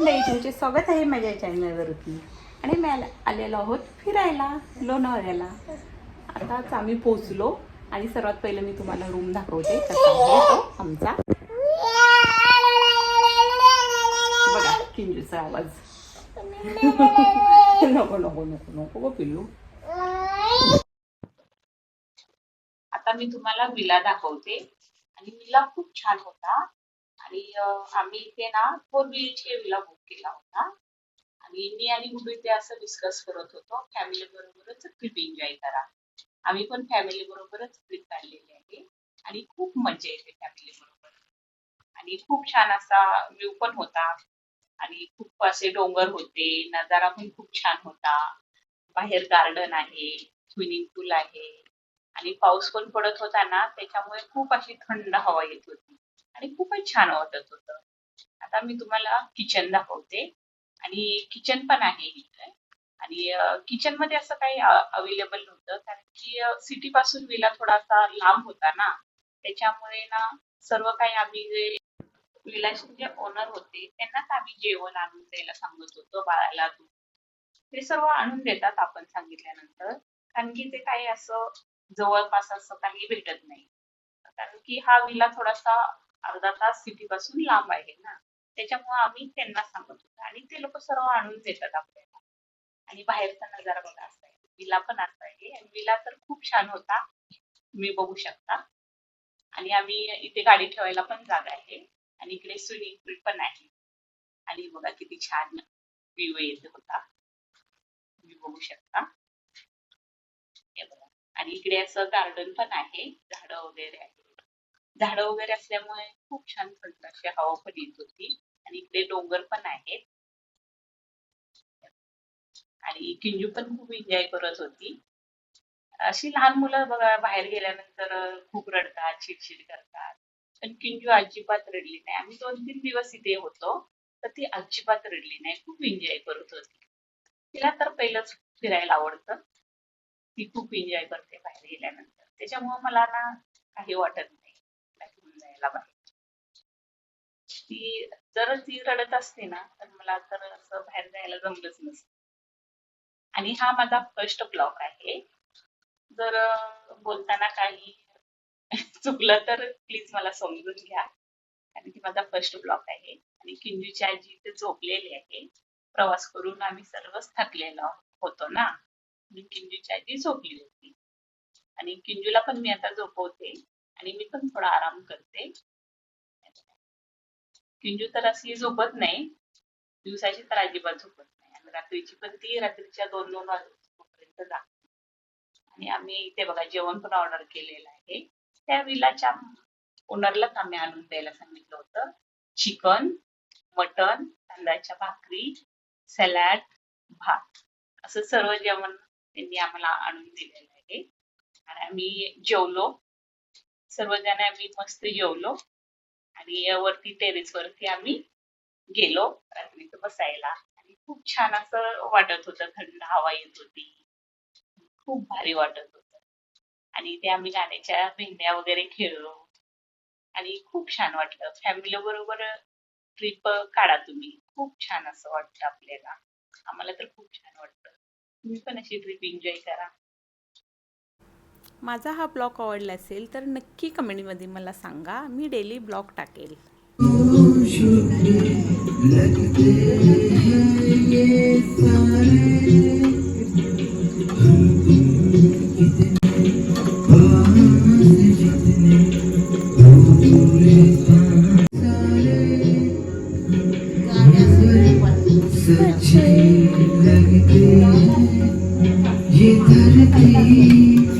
मंडळी तुमचे स्वागत आहे माझ्या चॅनलवरती आणि मी आलेलो आहोत फिरायला लोणावळ्याला. आताच आम्ही पोचलो आणि सर्वात पहिलं मी तुम्हाला रूम दाखवते. कसा आहे तो आमचा. बघा किंजूचा आवाज. नको नको नको नको गं पिल्लू. आता मी तुम्हाला विला दाखवते. आणि विला खूप छान होता. आणि आम्ही इथे ना four B H K villa book केला होता. आणि मी आणि गुरु ते असं डिस्कस करत होतो फॅमिली बरोबरच ट्रिप एन्जॉय करा. आम्ही पण फॅमिली बरोबरच ट्रिप काढलेली आहे. आणि खूप मजा येते फॅमिली बरोबर. आणि खूप छान असा व्ह्यू पण होता. आणि खूप असे डोंगर होते नजारा पण खूप छान होता. बाहेर गार्डन आहे स्विमिंग पूल आहे. आणि पाऊस पण पडत होता ना त्याच्यामुळे खूप अशी थंड हवा येत होती. आणि खूपच छान वाटत होतं. आता मी तुम्हाला किचन दाखवते. आणि किचन पण आहे इथे. आणि किचनमध्ये असं काही अवेलेबल नव्हतं. कारण की सिटी पासून विला थोडासा लांब होता ना. त्याच्यामुळे ना सर्व काही आम्ही जे विलाचे जे ओनर होते त्यांनाच आम्ही जेवण आणून द्यायला सांगत होतो बाळाला दूध. ते सर्व आणून देतात आपण सांगितल्यानंतर. कारण की ते काही असं जवळपास असं काही भेटत नाही. कारण की हा विला थोडासा अर्धा तास सिटी पासून लांब आहे ना. त्याच्यामुळे आम्ही त्यांना सांगत होतो. आणि ते लोक सर्व आणून देतात आपल्याला. आणि बाहेरचा नजारा बघा असा आहे. विला पण असा आहे. आणि विला तर खूप छान होता. तुम्ही बघू शकता. आणि आम्ही इथे गाडी ठेवायला पण जागा आहे. आणि इकडे स्विमिंग पूल पण आहे. आणि बघा किती छान व्ह्यू येत होता. तुम्ही बघू शकता. आणि इकडे असं गार्डन पण आहे. झाडं वगैरे आहे झाडं वगैरे असल्यामुळे खूप छान थंड अशी हवा पण येत होती. आणि इकडे डोंगर पण आहेत. आणि किंजू पण खूप एन्जॉय करत होती. अशी लहान मुलं बघा बाहेर गेल्यानंतर खूप रडतात चिडचिड करतात. पण किंजू अजिबात रडली नाही. आम्ही दोन तीन दिवस इथे होतो तर ती अजिबात रडली नाही. खूप एन्जॉय करत होती. तिला तर पहिलंच फिरायला आवडतं. ती खूप एन्जॉय करते बाहेर गेल्यानंतर. त्याच्यामुळे मला ना काही वाटत नाही घेऊन बाहेर ती जर ती रडत असते ना तर मला तर असं बाहेर जायला जमलंच नसतं. आणि हा माझा फर्स्ट ब्लॉग आहे. जर बोलताना काही चुकलं तर प्लीज मला समजून घ्या. कारण की माझा फर्स्ट ब्लॉग आहे. आणि किंजूची आजी इथे झोपलेली आहे. प्रवास करून आम्ही सर्वच थकलेलो होतो ना. किंजूची आजी झोपली होती. आणि किंजूला पण मी आता झोपवते. आणि मी पण थोडा आराम करते. किंजू तर अशी झोपत नाही. दिवसाची तर अजिबात झोपत नाही. आणि रात्रीची पण ती रात्रीच्या दोन दोन वाजेपर्यंत जागते आणि आम्ही इथे बघा जेवण पण ऑर्डर केलेलं आहे. त्या विलाच्या ओनरलाच आम्ही आणून द्यायला सांगितलं होतं. चिकन मटन तांदळाच्या भाकरी सॅलॅड भात. असं सर्व जेवण त्यांनी आम्हाला आणून दिलेलं आहे. आणि आम्ही जेवलो. सर्वजण आम्ही मस्त जेवलो. आणि वरती टेरेस वरती आम्ही गेलो. रात्रीचं बसायला. आणि खूप छान असं वाटत होतं. थंड हवा येत होती. खूप भारी वाटत होतं. आणि ते आम्ही गाण्याच्या भेंड्या वगैरे खेळलो. आणि खूप छान वाटलं. फॅमिली बरोबर ट्रिप काढा तुम्ही. खूप छान असं वाटतं आपल्याला. आम्हाला तर खूप छान वाटतं तुम्ही पण अशी ट्रिप एन्जॉय करा. माझा हा ब्लॉग आवडला असेल तर नक्की कमेंटमध्ये मला सांगा. मी डेली ब्लॉग टाकेल. सच्ची हैं लगते ये धरती